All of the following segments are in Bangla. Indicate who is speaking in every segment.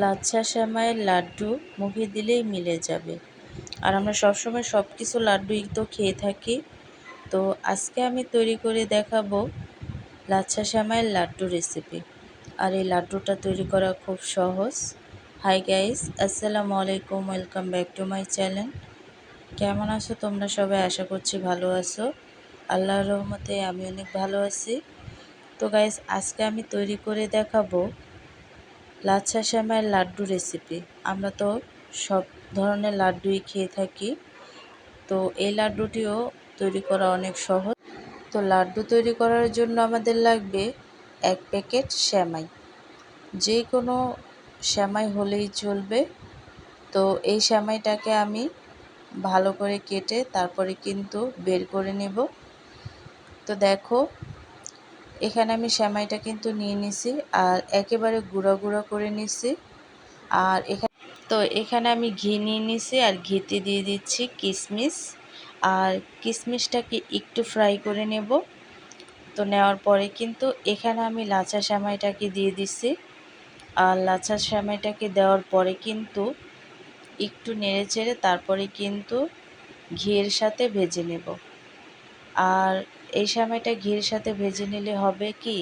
Speaker 1: লাচ্ছা সেমাইয়ের লাড্ডু মুখে দিলেই মিলে যাবে। আর আমরা সবসময় সব কিছু লাড্ডুই তো খেয়ে থাকি। তো আজকে আমি তৈরি করে দেখাবো লাচ্ছা সেমাইয়ের লাড্ডু রেসিপি আর এই লাড্ডুটা তৈরি করা খুব সহজ। হাই গাইস আসসালামু আলাইকুম welcome back to my channel কেমন আছো তোমরা সবাই? আশা করছি ভালো আছো। আল্লাহর রহমতে আমি অনেক ভালো আছি। তো গাইস আজকে আমি তৈরি করে দেখাবো লাচ্ছা শ্যামাইয়ের লাড্ডু রেসিপি আমরা তো সব ধরনের লাড্ডুই খেয়ে থাকি। তো এই লাড্ডুটিও তৈরি করা অনেক সহজ। তো লাড্ডু তৈরি করার জন্য আমাদের লাগবে এক প্যাকেট শ্যামাই। যে কোনো শ্যামাই হলেই চলবে। তো এই শ্যামাইটাকে আমি ভালো করে কেটে তারপরে কিন্তু বের করে নেব। তো দেখো এখানে আমি সেমাইটা কিন্তু নিয়ে নিছি আর একেবারে গুঁড়া গুঁড়া করে নিছি। আর এখানে তো এখানে আমি ঘি নিয়ে নিছি আর ঘিতে দিয়ে দিচ্ছি কিশমিশ আর কিশমিশটাকে একটু ফ্রাই করে নেব। তো নেওয়ার পরে কিন্তু এখানে আমি লাচা সেমাইটাকে দিয়ে দিছি। আর লাচা সেমাইটাকে দেওয়ার পরে কিন্তু একটু নেড়ে চেড়ে তারপরে কিন্তু ঘিয়ের সাথে ভেজে নেব। আর এই সময়টা ঘির সাথে ভেজে নিলে হবে কি?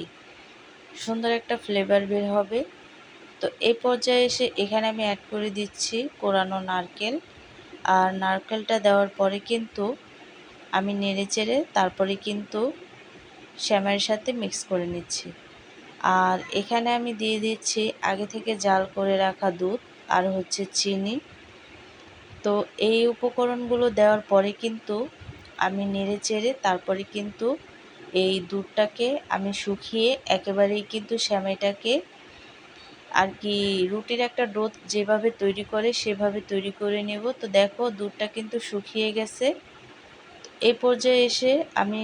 Speaker 1: সুন্দর একটা ফ্লেভার বের হবে। তো এই পর্যায়ে এসে এখানে আমি অ্যাড করে দিচ্ছি কোরানো নারকেল। আর নারকেলটা দেওয়ার পরে কিন্তু আমি নেড়ে চেড়ে তারপরে কিন্তু শ্যামের সাথে মিক্স করে নিচ্ছি। আর এখানে আমি দিয়ে দিচ্ছি আগে থেকে জাল করে রাখা দুধ আর হচ্ছে চিনি। তো এই উপকরণগুলো দেওয়ার পরে কিন্তু আমি নেড়ে চেড়ে তারপরে কিন্তু এই দুধটাকে আমি শুকিয়ে একেবারেই কিন্তু শ্যামাইটাকে আর কি রুটির একটা ডোত যেভাবে তৈরি করে সেভাবে তৈরি করে নেব। তো দেখো দুধটা কিন্তু শুকিয়ে গেছে। এই পর্যায়ে এসে আমি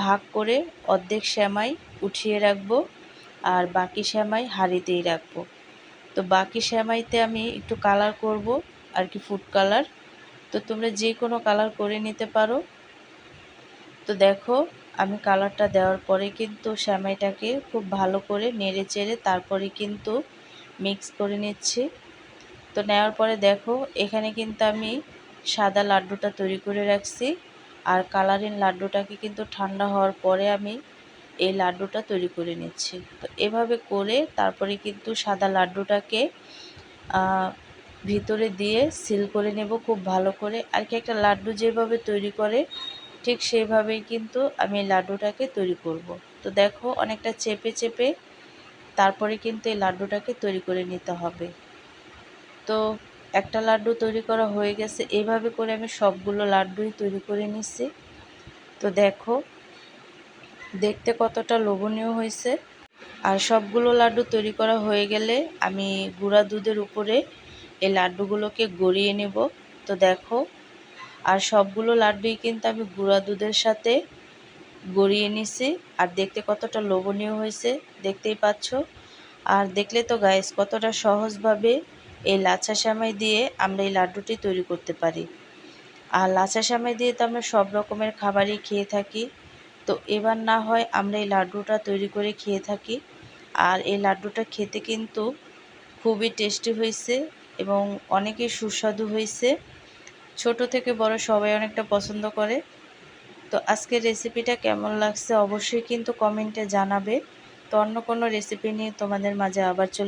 Speaker 1: ভাগ করে অর্ধেক শ্যামাই উঠিয়ে রাখব আর বাকি শ্যামাই হাঁড়িতেই রাখব। তো বাকি শ্যামাইতে আমি একটু কালার করব আর কি ফুড কালার তো তোমরা যে কোনো কালার করে নিতে পারো। তো দেখো, আমি কালারটা দেওয়ার পরে কিন্তু শ্যামাইটাকে খুব ভালো করে নেড়ে চেড়ে তারপরে কিন্তু মিক্স করে নিচ্ছি। তো নেওয়ার পরে দেখো, এখানে কিন্তু আমি সাদা লাড্ডুটা তৈরি করে রাখছি আর কালারিং লাড্ডুটাকে কিন্তু ঠান্ডা হওয়ার পরে আমি এই লাড্ডুটা তৈরি করে নিচ্ছি। তো এভাবে করে তারপরে কিন্তু সাদা লাড্ডুটাকে ভিতরে দিয়ে সিল করে নেব খুব ভালো করে। আর কি একটা লাড্ডু যেভাবে তৈরি করে ঠিক সেইভাবেই কিন্তু আমি লাড্ডুটাকে তৈরি করব। তো দেখো অনেকটা চেপে চেপে তারপরে কিন্তু এই লাড্ডুটাকে তৈরি করে নিতে হবে। তো একটা লাড্ডু তৈরি করা হয়ে গেছে। এইভাবে করে আমি সবগুলো লাড্ডুই তৈরি করে নিচ্ছি তো দেখো, দেখতে কতটা লোভনীয় হয়েছে। আর সবগুলো লাড্ডু তৈরি করা হয়ে গেলে আমি গুঁড়া দুধের উপরে এই লাড্ডুগুলোকে গড়িয়ে নেব। তো দেখো আর সবগুলো লাড্ডুই কিন্তু আমি গুঁড়া দুধের সাথে গড়িয়ে নিছি। আর দেখতে কতটা লোভনীয় হয়েছে, দেখতেই পাচ্ছ। আর দেখলে তো গাইস কতটা সহজভাবে এই লাচা সামাই দিয়ে আমরা এই লাড্ডুটি তৈরি করতে পারি। আর লাচা সামাই দিয়ে তো আমরা সব রকমের খাবারই খেয়ে থাকি। তো এবার না হয় আমরা এই লাড্ডুটা তৈরি করে খেয়ে থাকি। আর এই লাড্ডুটা খেতে কিন্তু খুবই টেস্টি হয়েছে এবং অনেকই সুস্বাদু হয়েছে। ছোট থেকে বড় সবাই অনেকটা পছন্দ করে। তো আজকের রেসিপিটা কেমন লাগছে অবশ্যই কিন্তু কমেন্টে জানাবে। তো অন্য কোনো রেসিপি নিয়ে তোমাদের মাঝে আবার চলে